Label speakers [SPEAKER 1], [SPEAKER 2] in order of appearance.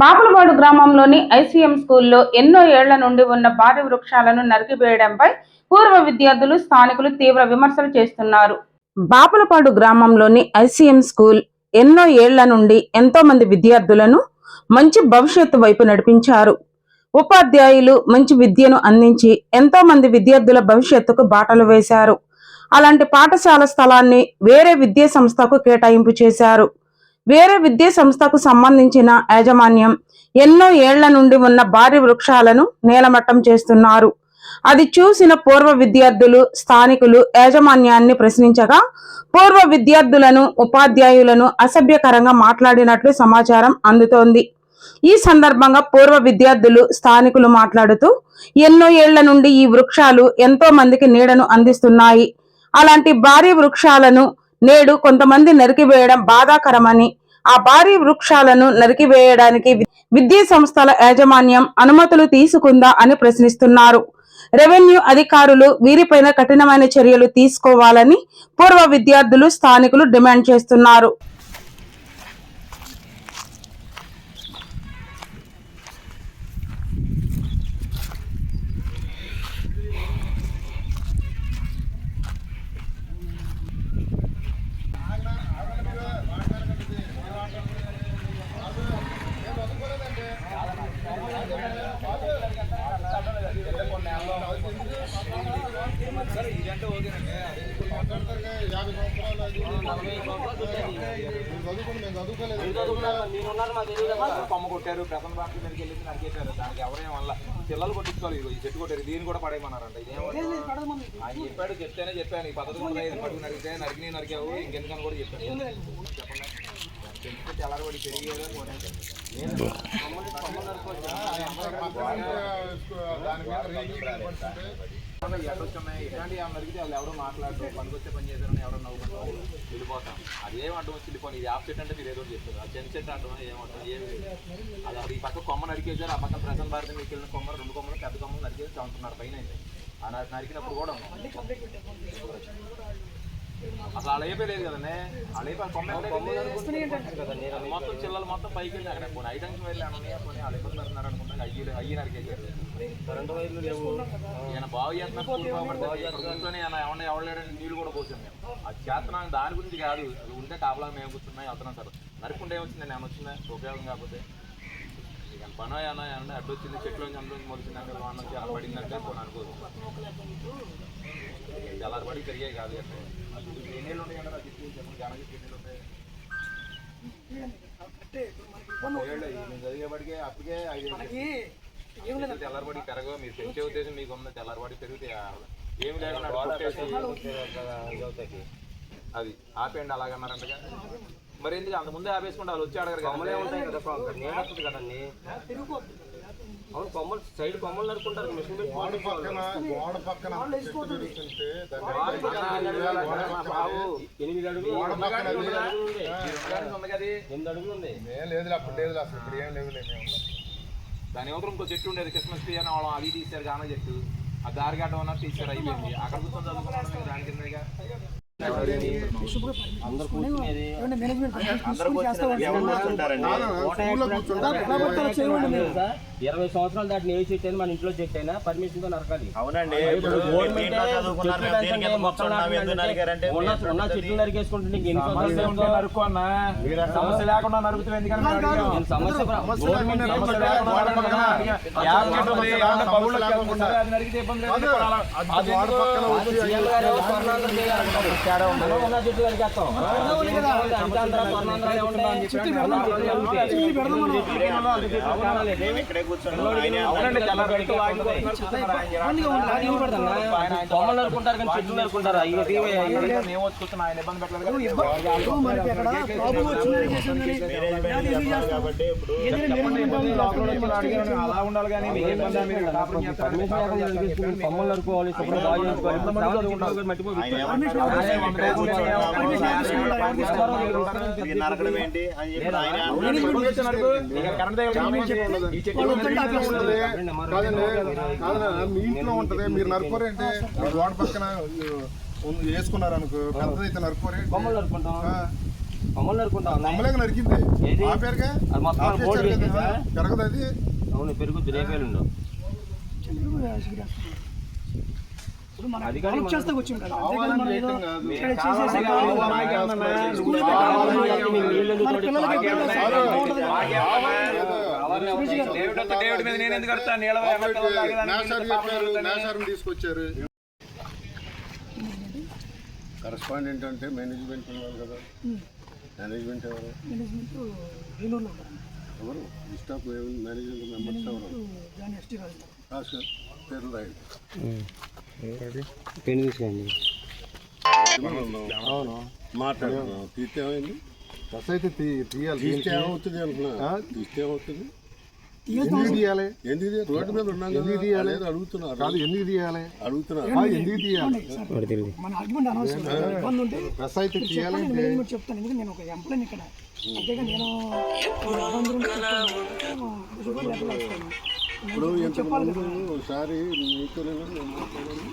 [SPEAKER 1] బాపులపాడు గ్రామంలోని ఐసీఎం స్కూల్లో ఎన్నో ఏళ్ళ నుండి ఉన్న భారీ వృక్షాలను నరికివేయడంపై పూర్వ విద్యార్థులు స్థానికులు తీవ్ర విమర్శలు చేస్తున్నారు. బాపులపాడు గ్రామంలోని ఐసీఎం స్కూల్ ఎన్నో ఏళ్ళ నుండి ఎంతో మంది విద్యార్థులను మంచి భవిష్యత్తు వైపు నడిపించారు. ఉపాధ్యాయులు మంచి విద్యను అందించి ఎంతో మంది విద్యార్థుల భవిష్యత్తుకు బాటలు వేశారు. అలాంటి పాఠశాల స్థలాన్ని వేరే విద్యా సంస్థకు కేటాయింపు చేశారు. వేరే విద్యా సంస్థకు సంబంధించిన యాజమాన్యం ఎన్నో ఏళ్ళ నుండి ఉన్న భారీ వృక్షాలను నేలమట్టం చేస్తున్నారు. అది చూసిన పూర్వ విద్యార్థులు స్థానికులు యాజమాన్యాన్ని ప్రశ్నించగా పూర్వ విద్యార్థులను ఉపాధ్యాయులను అసభ్యకరంగా మాట్లాడినట్లు సమాచారం అందుతోంది. ఈ సందర్భంగా పూర్వ విద్యార్థులు స్థానికులు మాట్లాడుతూ ఎన్నో ఏళ్ళ నుండి ఈ వృక్షాలు ఎంతో మందికి నీడను అందిస్తున్నాయి. అలాంటి భారీ వృక్షాలను నేడు కొంతమంది నరికివేయడం బాధాకరమని ఆ భారీ వృక్షాలను నరికివేయడానికి విద్యా సంస్థల యాజమాన్యం అనుమతులు తీసుకుందా అని ప్రశ్నిస్తున్నారు. రెవెన్యూ అధికారులు వీరిపైన కఠినమైన చర్యలు తీసుకోవాలని పూర్వ విద్యార్థులు స్థానికులు డిమాండ్ చేస్తున్నారు.
[SPEAKER 2] కొమ్మ కొట్టారు ప్రసన్న బాబు మీదకి వెళ్ళి నరికేశారు దానికి ఎవరేం వల్ల పిల్లలు కొట్టించుకోవాలి ఈ చెట్టు కొట్టారు దీన్ని కూడా పడేయమన్నారంట ఇదేమో ఆయన చెప్పాడు చెప్తేనే చెప్పాను ఈ పద్ధతి కూడా పట్టుకు నరికితే నరికి నరికావు ఇంకెందుకని కూడా చెప్పాను చెప్పండి పెంచితే తెల్లబడి పెరిగేదో ఎడ్డొచ్చున్నాయి ఇట్లాంటి ఏమైనా నరికితే వాళ్ళు ఎవరో మాట్లాడరు పనికొచ్చే పని చేశారని ఎవరో నవ్వుకుంటారు వెళ్ళిపోతాం అదేం అడ్డం వచ్చి వెళ్ళిపోయి ఇది ఆఫ్ చెట్టు అంటే మీరు ఏదో ఒకటి చెప్తారు ఆ చెన్ చెట్టు అడ్డం ఏమంటారు ఏమి అది అక్కడ ఈ పక్క కొమ్మ నరికేశారు ఆ పక్క ప్రసన్న భారతి మీకు వెళ్ళిన కొమ్మ రెండు కొమ్మలు పెద్ద కొమ్మలు నరికేసి చంపుతున్నారు. పైన ఆ నరి- నరికినప్పుడు కూడా అసలు అలా అయిపోయలేదు కదండి. అలా అయిపోయి మొత్తం చిల్లలు మొత్తం పైకి వెళ్ళి అక్కడ కొన్ని ఐటమ్స్ వెళ్ళి అన్నయ్య కొన్ని అలైపోతున్నారు అనుకుంటా అయ్యి అయ్యి నరికేశారు కరెంటు వైర్లు లేవు. ఈయన బాగు చేస్తున్నా కూర్చొని ఆయన ఎవరిని ఎవడలేడని నీళ్ళు కూడా పోసాం మేము. అది చేస్తున్నాం దాని గురించి కాదు. అది ఉంటే కాపలా మేము కూర్చున్నాయి అవుతున్నాం సార్. నరుకుంటే ఏమొచ్చింది? నేను వచ్చిందా ఉపయోగం కాకపోతే. ఇక పనో ఏమన్నా ఏమన్నా అడ్డు వచ్చింది చెట్లు అందులో మొలిచిందంటే వాన వచ్చి అలా పడిందంటే పోనీ అనుకోదు. చాలా పడి పెరిగాయి కాదు అంటే ఎన్ని ఏళ్ళు ఉంటాయి కదా చెట్లు చెప్పండి జాన చెట్లు ఎన్ని ఏళ్ళు ఉంటాయి ఏళ్ళు అయ్యి. మేము చదివేపటికే అప్పటికే ఐదు చెట్లు తెల్లారబడి పెరగవు మీరు పెంచే ఉద్దేశం మీకు ఉంది తెల్లారబడి పెరిగితే ఏమి లేకుండా కొట్టేసి అది ఆపేయండి అలాగన్నారంటగా మరి ఎందుకు అంత ముందే ఆపేసుకుంటే వాళ్ళు వచ్చి అడగరు కదా
[SPEAKER 3] కదా అవును కొమ్మలు సైడ్ కొమ్మలు నరుకుంటారు మిషన్ పెట్టి
[SPEAKER 4] గోడ పక్కన గోడ పక్కన
[SPEAKER 3] ఎనిమిది అడుగులు ఎనిమిది ఉంది
[SPEAKER 2] కదా
[SPEAKER 4] లేదు అప్పుడు లేదు అసలు ఇప్పుడు ఏం లేవు లేదు
[SPEAKER 2] దాని అవతల ఇంకో చెట్టు ఉండేది క్రిస్మస్ ట్రీ అని వాళ్ళం అది తీశారు గాన చెట్టు. ఆ దారి గడ్డ ఉన్న తీశారు అయిపోయింది. అక్కడ కూర్చొని దాని కిందగా
[SPEAKER 3] కూర్చునేది ఇరవై సంవత్సరాలు దాటిన ఏ చెట్టు అయినా మన ఇంట్లో చెట్టు అయినా పర్మిషన్తో నరకాలి
[SPEAKER 5] అవునండి
[SPEAKER 3] ఉన్న చెట్లు నరికేసుకుంటే నీకు ఎన్ని
[SPEAKER 2] సమస్య లేకుండా
[SPEAKER 3] సమస్య కూడా- గవర్నమెంట్ ఏం
[SPEAKER 2] సమస్య
[SPEAKER 3] చెప్పాలి?
[SPEAKER 2] లేకుండా నరకడం అడిగాం. యాభై చెట్టు ఉంది, ఏమన్నా పగుళ్ళు లేకుండా అది నరికితే ఇబ్బంది లేదు.
[SPEAKER 4] అది గోడ పక్కన
[SPEAKER 3] అది సీఎం గారు ఏమో స్వర్ణాంధ్ర చేయాలనుకుంటారు. మనం ఉన్న చెట్లు నరికేస్తాం. అంతాంధ్ర, స్వర్ణాంధ్ర ఉంటాయి. అవునా?
[SPEAKER 5] మేము ఇక్కడే కూర్చున్నాం ఆయనే
[SPEAKER 2] అవునండి, తెల్లారిపడికి వాగిపోయి.
[SPEAKER 3] కొమ్మలు నరుకుంటారు కానీ చెట్లు నరుకుంటారు అయ్యో
[SPEAKER 2] ఇక్కడ మేము వచ్చి కూర్చున్నాం, ఆయన ఇబ్బంది పెట్టలేదు కదా.
[SPEAKER 5] కాబట్టి ఇప్పుడు
[SPEAKER 2] చెప్పండి, ఇబ్బంది లోపల వచ్చి అడిగాను, అలా ఉండాలి కానీ మీకు ఇబ్బంది మీరు కాపురం చేస్తారు.
[SPEAKER 3] కొమ్మలు నరుకోవాలి శుభ్రం
[SPEAKER 5] నరకడం ఏంటి అని చెప్పి
[SPEAKER 4] మీ ఇంట్లో ఉంటది మీరు నరుకోరేంటి రోడ్ పక్కన వేసుకున్నారు అనుకో పెద్దదైతే నరుకోరే
[SPEAKER 3] కొమ్మలు నరుకుంటాం
[SPEAKER 4] ఆ, నరికింది
[SPEAKER 3] ఏది?
[SPEAKER 4] ఆ పేరుగా
[SPEAKER 3] అది మొత్తం
[SPEAKER 4] పెరగదు అది
[SPEAKER 3] అవును పెరుగుద్ది రేపేలుండు
[SPEAKER 4] తీసుకొచ్చారు. కరస్పాండెంట్ అంటే మేనేజ్మెంట్ ఉన్నారు కదా. మేనేజ్మెంట్ ఎవరు? ఎవరు? స్టాఫ్ మేనేజ్మెంట్ మెంబర్స్ ఎవరు? పేర్లు రాయండి.
[SPEAKER 3] పెన్ను
[SPEAKER 4] అవును. మాట్లాడుతున్నాం తీస్తే ఏమైంది?
[SPEAKER 6] బస్ అయితే తీయాలి.
[SPEAKER 4] తీస్తే ఏమవుతుంది అంటున్నా తీస్తే ఏమవుతుంది?
[SPEAKER 6] ఎందుకు తీయాలి?
[SPEAKER 4] ఎందుకు తీయాలి? రోడ్డు మీద ఉన్నాం కదా.
[SPEAKER 6] ఎందుకు తీయాలి?
[SPEAKER 4] అడుగుతున్నారు
[SPEAKER 6] కాదు ఎందుకు తీయాలి?
[SPEAKER 4] అడుగుతున్నారు
[SPEAKER 6] ఎందుకు తీయాలి?
[SPEAKER 7] మన ఆర్గ్యుమెంట్ అనవసరం. ఇబ్బంది ఉంటే
[SPEAKER 6] బస్ అయితే తీయాలి
[SPEAKER 7] చెప్పండి నేను మేనేజ్మెంట్ చెప్తాను. ఎందుకంటే నేను ఒక ఎంప్లాయ్ ఇక్కడ. అంతేగా నేను
[SPEAKER 4] ఇప్పుడు
[SPEAKER 7] నేను
[SPEAKER 4] ఇంతకు
[SPEAKER 7] చెప్పాలి
[SPEAKER 4] ముందు
[SPEAKER 7] కదా.
[SPEAKER 4] ఒకసారి మీతో నేను మాట్లాడాను.